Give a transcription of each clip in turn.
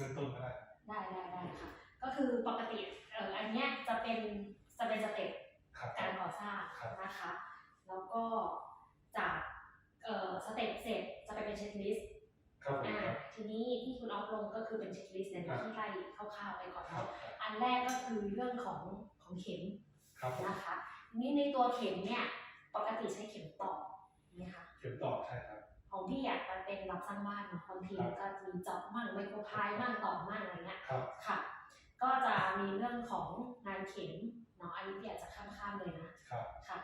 บื้องต้นก็ได้ได้ได้ได้ค่ะ ก็คือปกติเอ่ออันเนี้ยจะเป็นจะเป็นสเต็ปครับการก่อสร้างครับนะคะ แล้วก็จากเอ่อสเต็ปเสร็จจะไปเป็นเช็คลิสต์ครับผมอ่าครับ ทีนี้ที่คุณออฟลงก็คือเป็นเช็คลิสต์เนี่ยครับ ที่ไล่คร่าวๆไปก่อนครับเนาะอันแรกก็คือเรื่องของของเข็มครับผมนะคะทีนี้ในตัวเข็มเนี่ยปกติใช้เข็มตอกนะคะเข็มตอกใช่ครับ ของพี่อยากจะเป็นรับสร้างบ้านเนาะบางทีครับมันก็จะมีเจาะมั่งไมโครพายมั่งตอกมั่งอะไรเงี้ยครับค่ะ ก็จะมีเรื่องของงานเข็มเนาะอันนี้พี่อาจจะข้ามๆเลยนะครับค่ะ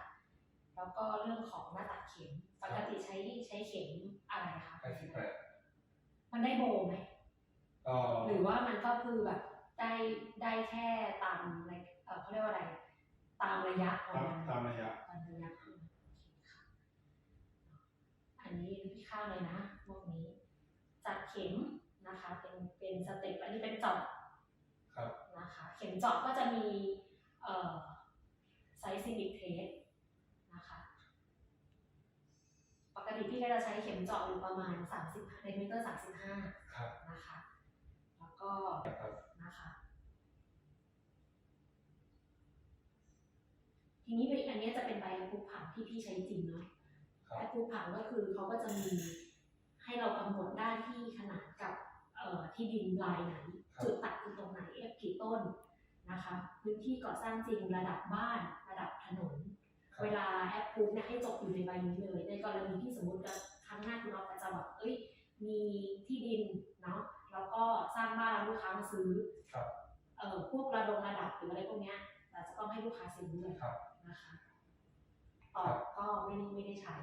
แล้วก็เรื่องของหน้าตัดเข็มปกติใช้ใช้เข็มอะไรคะไอสิบแปดมันได้โบไหมเอ่อหรือว่ามันก็คือแบบได้ได้แค่ตามในเออเขาเรียกว่าอะไร ตามระยะของตามมันตามระยะตามระยะของมันโอเคค่ะอันนี้พี่ ข้าวเลยนะพวกนี้ จัดเข็มนะคะ เป็นเป็นสเต็ปอันนี้เป็นเจาะครับนะคะ เข็มเจาะก็จะมีเอ่อไซส์ซิลิกเทสนะคะ ปกติพี่ก็จะใช้เข็มเจาะอยู่ประมาณ 30เซนติเมตร35ครับนะคะ แล้วก็ครับนะคะทีนี้อันเนี้ยจะเป็นใบปลูกผังที่พี่ใช้จริงเนาะ ครัใบบปลูกผังก็คือเขาก็จะมีให้เรากำหนดได้ที่ขนาดกับเอ่อที่ดินลายไหนครับจุดตัดคือตรงไหนเอฟกี่ต้นนะคะ พื้นที่ก่อสร้างจริงระดับบ้านระดับถนนครับเวลาแอปพูฟเนี่ยให้จบอยู่ในใบนี้เลย ในกรณีที่สมมติว่าครั้งหน้าคุณเอาจะแบบเอ้ยมีที่ดินเนาะแล้วก็สร้างบ้านแล้วลูกค้ามาซื้อครับเอ่อพวกระดงระดับหรืออะไรพวกเนี้ยเราจะต้องให้ลูกค้าเซ็นด้วยครับนะคะต่อก็ไม่ได้ไม่ได้ใช้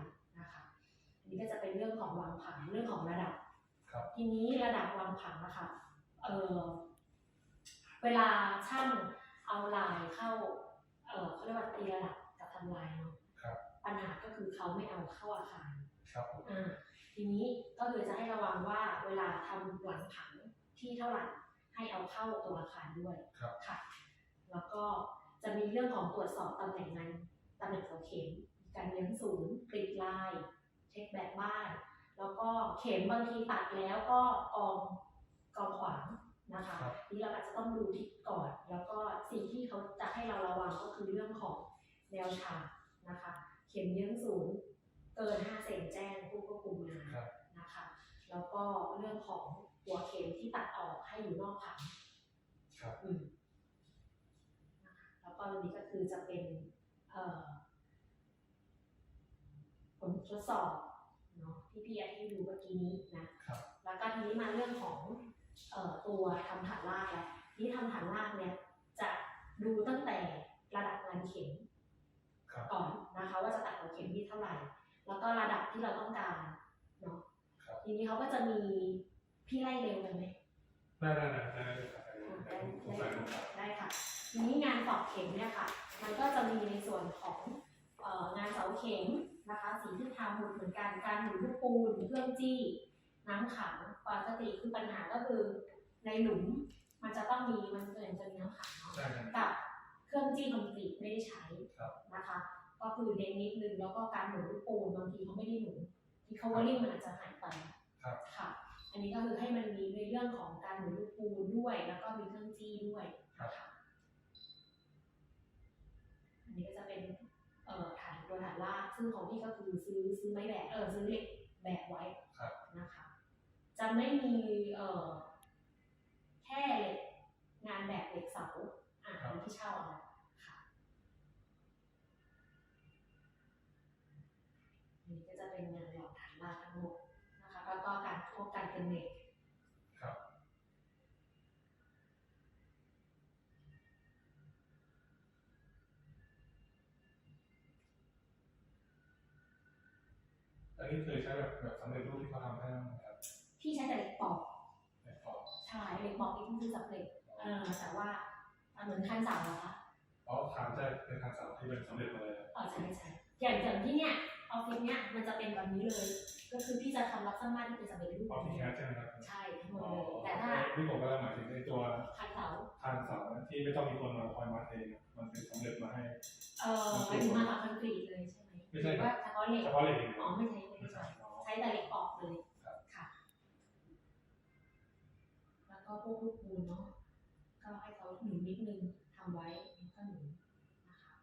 นะคะอันนี้ก็จะเป็นเรื่องของวางผังเรื่องของระดับครับทีนี้ระดับวางผังนะคะเออเวลาช่างเอาลายเข้าเออเขาเรียกว่าตีระดับกับทำลายเนาะครับปัญหาก็คือเขาไม่เอาเข้าอาคารครับผมอ่าทีนี้ก็คือจะให้ระวังว่าเวลาทำหลังผังที่เท่าไหร่ให้เอาเข้าตัวอาคารด้วยครับค่ะ แล้วก็จะมีเรื่องของตรวจสอบตำแหน่งงานตำแหน่งเสาเข็ม การเลี้ยงศูนย์กรีดลาย เช็คแบบบ้าน แล้วก็เข็มบางทีตัดแล้วก็กองกองขวางนะคะครับนี่เราอาจจะต้องดูทิศก่อน แล้วก็สิ่งที่เขาจะให้เราระวังก็คือเรื่องของแนวฉากนะคะ เข็มเลี้ยงศูนย์เกิน5เซนแจ้งผู้ควบคุมงานครับนะคะ แล้วก็เรื่องของหัวเข็มที่ตัดออกให้อยู่นอกผังครับอืมนะคะแล้วก็อันนี้ก็คือจะเป็นเอ่อ ผลทดสอบเนาะที่พี่อาที่ดูเมื่อกี้นี้นะครับแล้วก็ทีนี้มาเรื่องของเอ่อตัวทำฐานรากแล้วที่ทำฐานรากเนี่ยจะดูตั้งแต่ระดับงานเข็มครับก่อนนะคะว่าจะตัดหัวเข็มที่เท่าไหร่ แล้วก็ระดับที่เราต้องการเนาะครับทีนี้เขาก็จะมีพี่ไล่เร็วกันไหมได้ได้ได้ได้ได้ครับได้ได้ผมใส่ลงไปได้ค่ะทีนี้งานตอกเข็มเนี่ยค่ะ มันก็จะมีในส่วนของเอ่องานเสาเข็ม นะคะสีที่ทำหมุดเหมือนกันการหมุนลูกปูนเครื่องจี้ น้ำขังปกติคือปัญหาก็คือในหลุมมันจะต้องมีมันเกินจะมีน้ำขังเนาะได้ได้กับเครื่องจี้คอนกรีตไม่ได้ใช้ครับนะคะ ก็คือเน้นนิดนึงแล้วก็การหมุนลูกปูนบางทีเขาไม่ได้หมุนที่ covering มันอาจจะหายไปครับค่ะ อันนี้ก็คือให้มันมีในเรื่องของการหมุนลูกปูนด้วย แล้วก็มีเครื่องจี้ด้วยนะคะ อันนี้ก็จะเป็นเอ่อฐาน ตัวฐานลากซึ่งของพี่ก็คือซื้อซื้อไม้แบบเออซื้อเหล็กแบบไว้ครับ นะคะ จะไม่มีเอ่อแค่เหล็กงานแบบเหล็กเสาอ่าครับอันที่เช่าเอาค่ะอันนี้ก็จะเป็นงานหลอมฐานลากทั้งหมดนะคะแล้วก็การพวกการเป็นเหล็ก ครับ อั นนี้เคยใช้แบบแบบสำเร็จรูปที่เขาทำให้บ้างไหมครับพี่ใช้แต่เหล็กปอกในฟอร์มใช่เหล็กปอกนี่คือสำเร็จเออแต่ว่าเหมือนคันเสาอะคะอ๋อถามจะเป็นทางสาวที่เป็นสำเร็จมาเลยครับเออใช่ใช่อย่างอย่างที่เนี่ยออฟฟิศเนี่ยมันจะเป็นแบบนี้เลย ก็คือพี่จะทำรับสร้างบ้านที่เป็นสำเร็จรูปออฟฟิศแคสใช่ไหมครับใช่ทั้งหมดอ๋อเลยแต่ถ้าที่ผมกำลังหมายถึงในตัวคันเสาทางเสาที่ไม่ต้องมีคนมาคอยมาเทมันเป็นสำเร็จมาให้เออหมายถึงมากับคอนกรีตเลยใช่ไหมไม่ใช่หรือว่าเฉพาะเหล็กเฉพาะเหล็กอย่างเดียวอ๋อไม่ใช่ไม่ไม่ ใช่ใช่อ๋อใช้แต่เหล็กปอกเลยครับค่ะ แล้วก็ก็พวกลูกปูนเนาะก็ให้เขาหนุนนิดนึงทำไว้แล้วก็หนุนนะคะ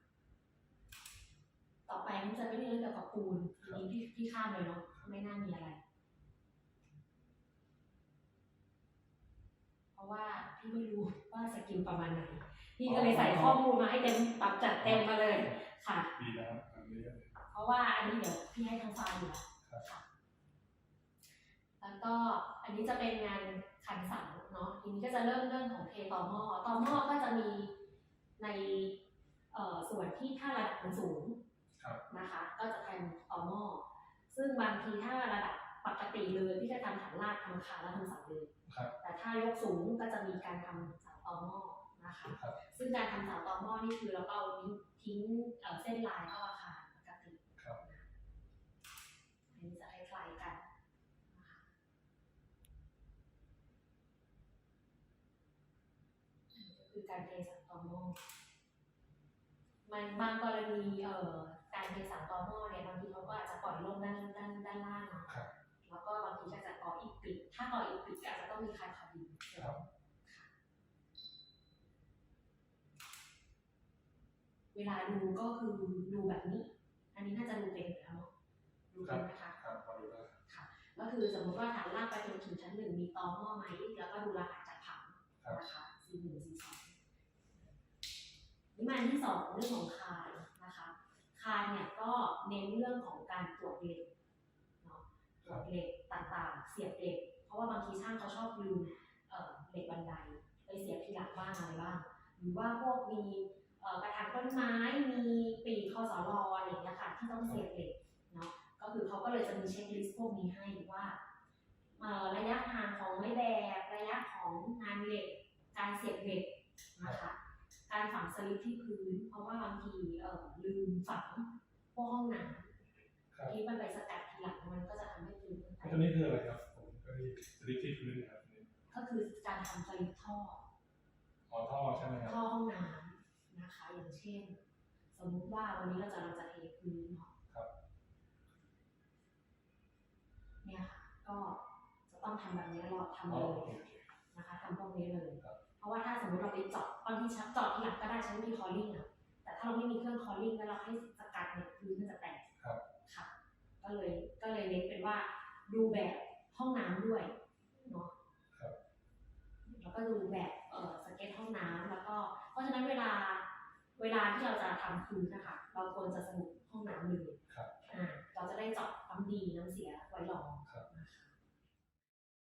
ต่อไปมันจะไม่ได้เรื่องเกี่ยวกับปูนอันนี้พี่พี่ข้ามเลยเนาะไม่น่ามีอะไร เพราะว่าพี่ไม่รู้ว่าสกิลประมาณไหนพี่ก็เลยใส่ข้อมูลมาให้เต็มปรับจัดเต็มมาเลยค่ะดีนะครับอันนี้ก็เพราะว่าอันนี้เดี๋ยวพี่ให้ทางไฟล์อยู่แล้วค่ะ แล้วก็อันนี้จะเป็นงานขันเสาเนาะทีนี้ก็จะเริ่มเรื่องของเทต่อหม้อต่อหม้อก็จะมีในเอ่อส่วนที่ถ้าระดับมันสูงครับนะคะ ก็จะแทนต่อหม้อซึ่งบางทีถ้าระดับปกติเลยพี่จะทำฐานรากทำคานแล้วทำเสาเลยครับแต่ถ้ายกสูงก็จะมีการทำเสาต่อหม้อนะคะครับซึ่งการทำเสาต่อหม้อนี่คือเราก็เอาทิ้งเอ่อเส้นลายเข้าอาคารปกติ ครับ อันนี้จะคล้ายๆกันนะคะอันนี้ก็ คือการเทสามต่อหม้อมันบางกรณีเอ่อการเทสามต่อหม้อเนี่ยบางทีเขาก็อาจจะปล่อยลงด้านด้านด้านล่างเนาะครับแล้วก็บางทีก็จะก่ออีกปิด ถ้าก่ออีกปิดก็อาจจะต้องมีคานขดินครับเวลาดูก็คือดูแบบนี้ อันนี้น่าจะดูเป็นอยู่แล้วเนาะดูเป็นนะคะครับพอดูแล้วก็คือสมมติว่าฐานรากไปจนถึงชั้นหนึ่งมีตอหม้อไหมแล้วก็ดูรหัสจากผังครับนะคะ C หนึ่ง C สองนิ มานที่สองเรื่องของคานนะคะคานเนี่ยก็เน้นเรื่องของการตรวจเหล็กเนาะตรวจเหล็กต่างๆ เสียบเหล็ก เพราะว่าบางทีช่างเขาชอบลืมเหล็กบันไดไปเสียบทีหลังบ้างอะไรบ้างหรือว่าพวกมีกระถางต้นไม้มีปีกคอสลออะไรอย่างเงี้ยค่ะที่ต้องเสียบเหล็กเนาะก็คือเขาก็เลยจะมีเช็คลิสต์พวกนี้ให้ว่าระยะห่างของไม้แบบระยะของงานเหล็ก การเสียบเหล็กนะคะ การฝังสลิปที่พื้น เพราะว่าบางทีเอ่อลืมฝังพวกห้องน้ครับำที่มันไปสกัดทีหลังมันก็จะทำให้พื้นมันแตตัวกนี้คืออะไรครับผมก็มีสลิปที่พื้นครับนี่ก็คือการทำสลิปท่ออ๋อท่อใช่ไหมครับท่อห้องน้ำนะคะ อย่างเช่น สมมุติว่าวันนี้เราจะเราจะเทพื้นเนาะครับเนี่ยค่ะก็จะต้องทำแบบนี้เราทำอ๋อเลยโอเคโอเคนะคะทำพวกนี้เลยครับ เพราะว่าถ้าสมมติเราไปเจาะบางทีชักเจาะที่หลังก็ได้ใช้วิธีคอลลิ่งอะแต่ถ้าเราไม่มีเครื่องคอลลิ่งแล้วเราให้สกัดเนี่ยพื้นมันจะแตกครับค่ะ ก็เลยก็เลยเน้นเป็นว่าดูแบบห้องน้ำด้วยเนาะครับแล้วก็ดูแบบเอ่อสเก็ตห้องน้ำแล้วก็ เพราะฉะนั้นเวลาเวลาที่เราจะทำพื้นนะคะเราควรจะสรุปห้องน้ำเลย